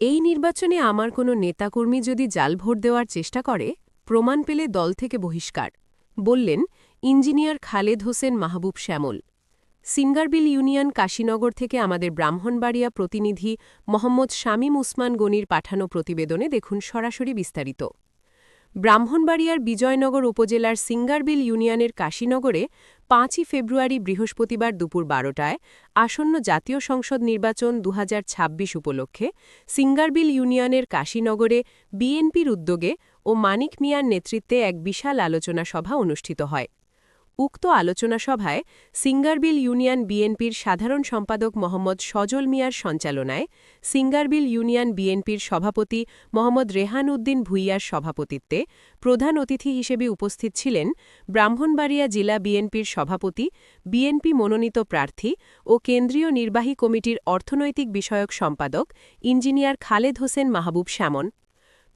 এই নির্বাচনে আমার কোনো নেতাকর্মী যদি জাল ভোট দেওয়ার চেষ্টা করে, প্রমাণ পেলে দল থেকে বহিষ্কার, বললেন ইঞ্জিনিয়ার খালেদ হোসেন মাহবুব শ্যামল। সিঙ্গারবিল ইউনিয়ন কাশীনগর থেকে আমাদের ব্রাহ্মণবাড়িয়া প্রতিনিধি মোহাম্মদ শামীম উসমান গনির পাঠানো প্রতিবেদনে দেখুন সরাসরি বিস্তারিত। ব্রাহ্মণবাড়িয়ার বিজয়নগর উপজেলার সিঙ্গারবিল ইউনিয়নের কাশীনগরে পাঁচই ফেব্রুয়ারি বৃহস্পতিবার দুপুর বারোটায় আসন্ন জাতীয় সংসদ নির্বাচন দু হাজার ছাব্বিশ উপলক্ষে সিঙ্গারবিল ইউনিয়নের কাশীনগরে বিএনপির উদ্যোগে ও মানিক মিয়ার নেতৃত্বে এক বিশাল আলোচনা সভা অনুষ্ঠিত হয়। উক্ত আলোচনা সভায় সিঙ্গারবিল ইউনিয়ন বিএনপির সাধারণ সম্পাদক মোহাম্মদ সজল মিয়ার সঞ্চালনায় সিঙ্গারবিল ইউনিয়ন বিএনপির সভাপতি মোহাম্মদ রেহান উদ্দিন ভুইয়ার সভাপতিত্বে প্রধান অতিথি হিসেবে উপস্থিত ছিলেন ব্রাহ্মণবাড়িয়া জেলা বিএনপির সভাপতি, বিএনপি মনোনীত প্রার্থী ও কেন্দ্রীয় নির্বাহী কমিটির অর্থনৈতিক বিষয়ক সম্পাদক ইঞ্জিনিয়ার খালেদ হোসেন মাহবুব শ্যামন।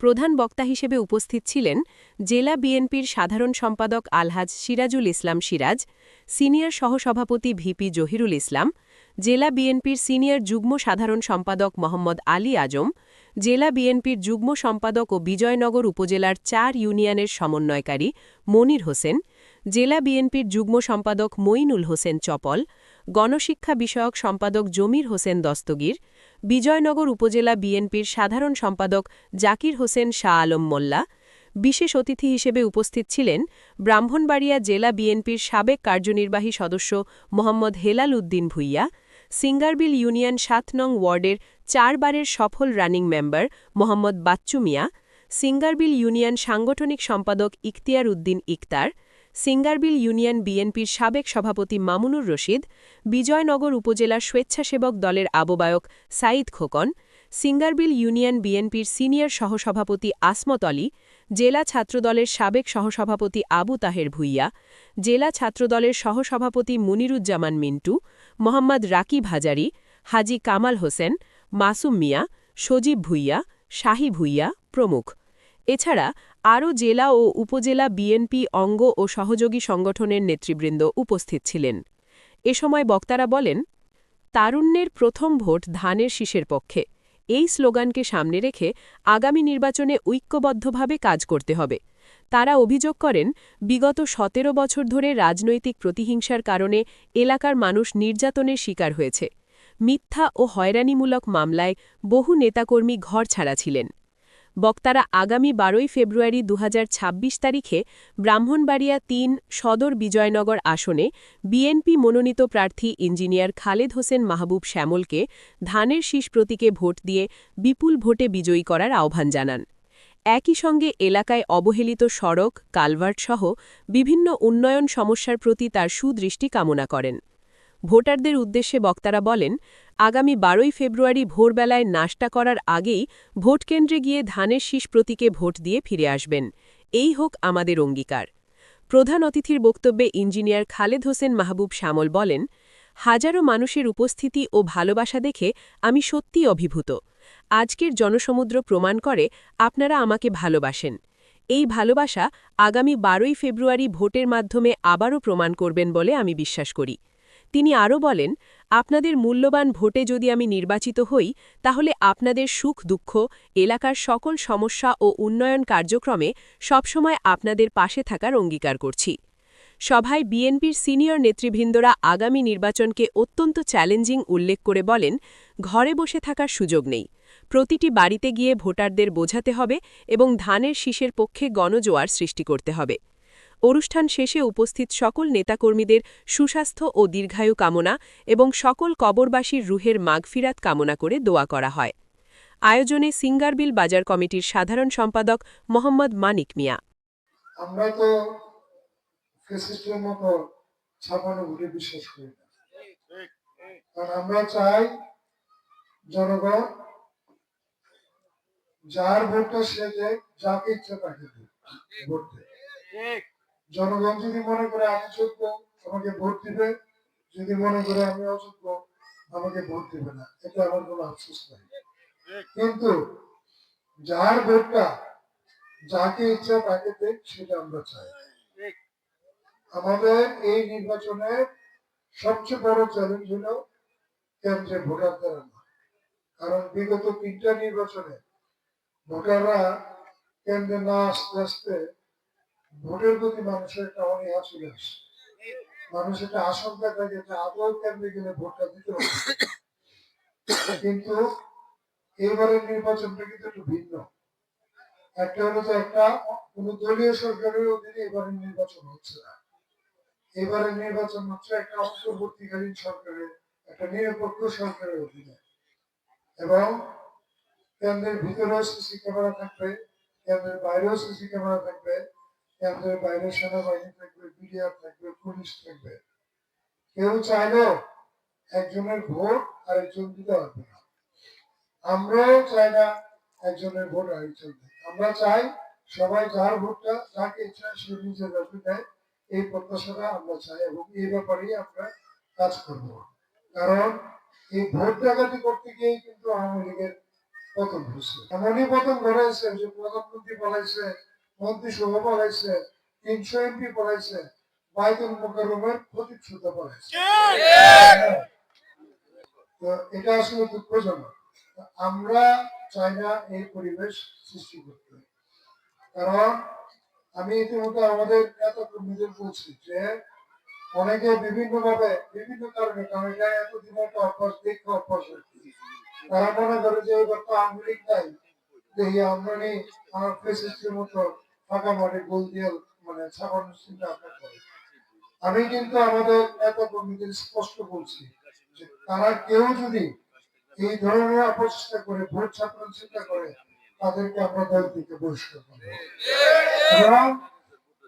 প্রধান বক্তা হিসেবে উপস্থিত ছিলেন জেলা বিএনপির সাধারণ সম্পাদক আলহাজ সিরাজুল ইসলাম সিরাজ, সিনিয়র সহসভাপতি ভিপি জহিরুল ইসলাম, জেলা বিএনপির সিনিয়র যুগ্ম সাধারণ সম্পাদক মোহাম্মদ আলী আজম, জেলা বিএনপির যুগ্ম সম্পাদক ও বিজয়নগর উপজেলার চার ইউনিয়নের সমন্বয়কারী মনির হোসেন, জেলা বিএনপির যুগ্ম সম্পাদক মঈনুল হোসেন চপল, গণশিক্ষা বিষয়ক সম্পাদক জমির হোসেন দস্তগীর বিজয়নগর উপজেলা বিএনপির সাধারণ সম্পাদক জাকির হোসেন শাহ আলম মোল্লা, বিশেষ অতিথি হিসেবে উপস্থিত ছিলেন ব্রাহ্মণবাড়িয়া জেলা বিএনপির সাবেক কার্যনির্বাহী সদস্য মোহাম্মদ হেলাল উদ্দিন ভুইয়া, সিঙ্গারবিল ইউনিয়ন সাত নং ওয়ার্ডের চারবারের সফল running member Mohammad Bachchu Mia, Singarbil union সাংগঠনিক সম্পাদক ইখতিয়ার উদ্দিন ইকতার সিঙ্গারবিল ইউনিয়ন বিএনপির সাবেক সভাপতি মামুনুর রশিদ, বিজয়নগর উপজেলার স্বেচ্ছাসেবক দলের আববায়ক সাঈদ খোকন, সিঙ্গারবিল ইউনিয়ন বিএনপির সিনিয়র সহসভাপতি আসমত আলী, জেলা ছাত্রদলের সাবেক সহসভাপতি আবু তাহের ভুইয়া, জেলা ছাত্রদলের সহসভাপতি মুনিরুজ্জামান মিন্টু, মোহাম্মদ রাকিব হাজারি, হাজি কামাল হোসেন, মাসুম মিয়া, সজীব ভুইয়া, শাহী ভুইয়া প্রমুখ। এছাড়া আরও জেলা ও উপজেলা বিএনপি অঙ্গ ও সহযোগী সংগঠনের নেতৃবৃন্দ উপস্থিত ছিলেন। এ সময় বক্তারা বলেন, তারুণ্যের প্রথম ভোট ধানের শীষের পক্ষে। এই স্লোগানকে সামনে রেখে আগামী নির্বাচনে ঐক্যবদ্ধভাবে কাজ করতে হবে। তারা অভিযোগ করেন, বিগত সতেরো বছর ধরে রাজনৈতিক প্রতিহিংসার কারণে এলাকার মানুষ নির্যাতনের শিকার হয়েছে। মিথ্যা ও হয়রানিমূলক মামলায় বহু নেতাকর্মী ঘর ছাড়া ছিলেন। বক্তারা আগামী বারোই ফেব্রুয়ারি দু হাজার ছাব্বিশ তারিখে ব্রাহ্মণবাড়িয়া তিন সদর বিজয়নগর আসনে বিএনপি মনোনীত প্রার্থী ইঞ্জিনিয়ার খালেদ হোসেন মাহবুব শ্যামলকে ধানের শীষ প্রতীকে ভোট দিয়ে বিপুল ভোটে বিজয়ী করার আহ্বান জানান। একই সঙ্গে এলাকায় অবহেলিত সড়ক, কালভার্টসহ বিভিন্ন উন্নয়ন সমস্যার প্রতি তার সুদৃষ্টি কামনা করেন। ভোটারদের উদ্দেশ্যে বক্তারা বলেন, আগামী বারোই ফেব্রুয়ারি ভোরবেলায় নাশতা করার আগেই ভোটকেন্দ্রে গিয়ে ধানের শীষ প্রতীকে ভোট দিয়ে ফিরে আসবেন। এই হোক আমাদের অঙ্গীকার। প্রধান অতিথির বক্তব্যে ইঞ্জিনিয়ার খালেদ হোসেন মাহবুব শ্যামল বলেন, হাজারো মানুষের উপস্থিতি ও ভালোবাসা দেখে আমি সত্যি অভিভূত। আজকের জনসমুদ্র প্রমাণ করে আপনারা আমাকে ভালোবাসেন। এই ভালোবাসা আগামী বারোই ফেব্রুয়ারি ভোটের মাধ্যমে আবারও প্রমাণ করবেন বলে আমি বিশ্বাস করি। তিনি আরও বলেন, আপনাদের মূল্যবান ভোটে যদি আমি নির্বাচিত হই, তাহলে আপনাদের সুখ দুঃখ, এলাকার সকল সমস্যা ও উন্নয়ন কার্যক্রমে সবসময় আপনাদের পাশে থাকার অঙ্গীকার করছি। সভায় বিএনপির সিনিয়র নেতৃবৃন্দরা আগামী নির্বাচনকে অত্যন্ত চ্যালেঞ্জিং উল্লেখ করে বলেন, ঘরে বসে থাকার সুযোগ নেই। প্রতিটি বাড়িতে গিয়ে ভোটারদের বোঝাতে হবে এবং ধানের শীষের পক্ষে গণজোয়ার সৃষ্টি করতে হবে। অনুষ্ঠান শেষে উপস্থিত সকল নেতাকর্মীদের সুস্বাস্থ্য ও দীর্ঘায়ু কামনা এবং সকল কবরবাসীর রুহের মাগফিরাত কামনা করে দোয়া করা হয়। আয়োজনে সিঙ্গারবিল বাজার কমিটির সাধারণ সম্পাদক মোহাম্মদ মানিক মিয়া। আমরা তো যার ভোটটা সে যাকে ইচ্ছা তাকে ভোট দেয় জনগণ যদি মনে করে আমি যোগ্য, আমাকে ভোট দিবে। যদি মনে করে আমি অযোগ্য, আমাকে ভোট দিবে না। এটা আমার কোনো আফসোস নাই। কিন্তু যার ভোটটা যাকে ইচ্ছা তাকে দেখ, সেটা আমরা চাই। আমাদের এই নির্বাচনে সবচেয়ে বড় চ্যালেঞ্জ হলো কেন্দ্রে ভোটারদের আনা কারণ বিগত তিনটা নির্বাচনে ভোটাররা কেন্দ্রে না আসতে আসতে ভোটের প্রতি মানুষের একটা অনীহা চলে আসে। মানুষ একটা আশঙ্কা থাকে যে আদৌ কেন্দ্রে গেলে ভোটটা দিতে হবে। কিন্তু এবারের নির্বাচনটা কিন্তু একটু ভিন্ন। একটা হলো যে একটা কোন দলীয় সরকারের অধীনে এবারের নির্বাচন হচ্ছে না। এবারের নির্বাচন হচ্ছে একটা অন্তর্বর্তীকালীন সরকারের, একটা নিরপেক্ষ সরকারের অধীনে। এবং কেন্দ্রের ভিতরেও সিসি ক্যামেরা থাকবে, কেন্দ্রের বাইরেও সিসি ক্যামেরা থাকবে। বাইরে সেনাবাহিনী থাকবে, বিডিআর থাকবে, পুলিশ থাকবে। কেউ চাইলেও একজনের ভোট আরেকজন দিতে পারবে না। আমরাও চাই না একজনের ভোট আরেকজন আমরা চাই সবাই যার ভোটটা যাকে ইচ্ছা সে নিজের দেয়। এই প্রত্যাশাটা আমরা চাই এবং এই ব্যাপারেই আমরা কাজ করব। কারণ এই ভোট ডাকাতি করতে গিয়েই কিন্তু আওয়ামী লীগের পতন হয়েছে। এমনই পতন ঘটাইছে যে প্রধানমন্ত্রী পালাইছে মন্ত্রিসভা পালাইছে তিনশো এমপি পালাইছে বাইতুল মোকাররমের প্রতীক সুতা পালাইছে তো এটা আসলে দুঃখজনক। আমরা চাই না এই পরিবেশ সৃষ্টি করতে। কারণ আমি ইতিমধ্যে আমাদের নেতা কর্মীদের বলছি যে অনেকে বিভিন্ন ভাবে বিভিন্ন কারণে কারণ এটা এতদিন একটা অভ্যাস দেখে অভ্যাস তারা মনে করে যে এবার তো আওয়ামী লীগ নাই। দেখি আমরা নেই আমার ফেসিস্টের মতো ফাঁকা মাঠে গোল দিয়ে মানে ছাপানোর চিন্তা ভাবনা করে। আমি কিন্তু আমাদের কর্মীদের স্পষ্ট বলছি যে তারা কেউ যদি এই ধরনের অপচেষ্টা করে, ভোট ছাপানোর চিন্তা করে, তাদেরকে আমরা দল থেকে বহিষ্কার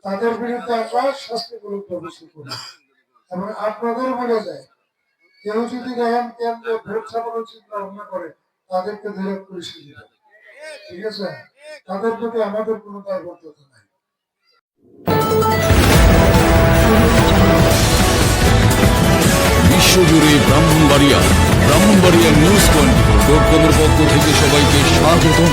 তাদের বিরুদ্ধে আমরা শাস্তিমূলক ব্যবস্থা করি এবং আপনাদের বলে যায়, কেউ যদি দেখেন কেন্দ্রে ভোট ছাপানোর চিন্তা ভাবনা করে, তাদেরকে ধরে পুলিশে দিতে। ঠিক আছে? তাদের প্রতি আমাদের কোনো দায়বদ্ধতা নাই। বিশ্বজুড়ে Brahmanbaria Brahmanbaria news twenty four পক্ষ থেকে সবাইকে স্বাগতম।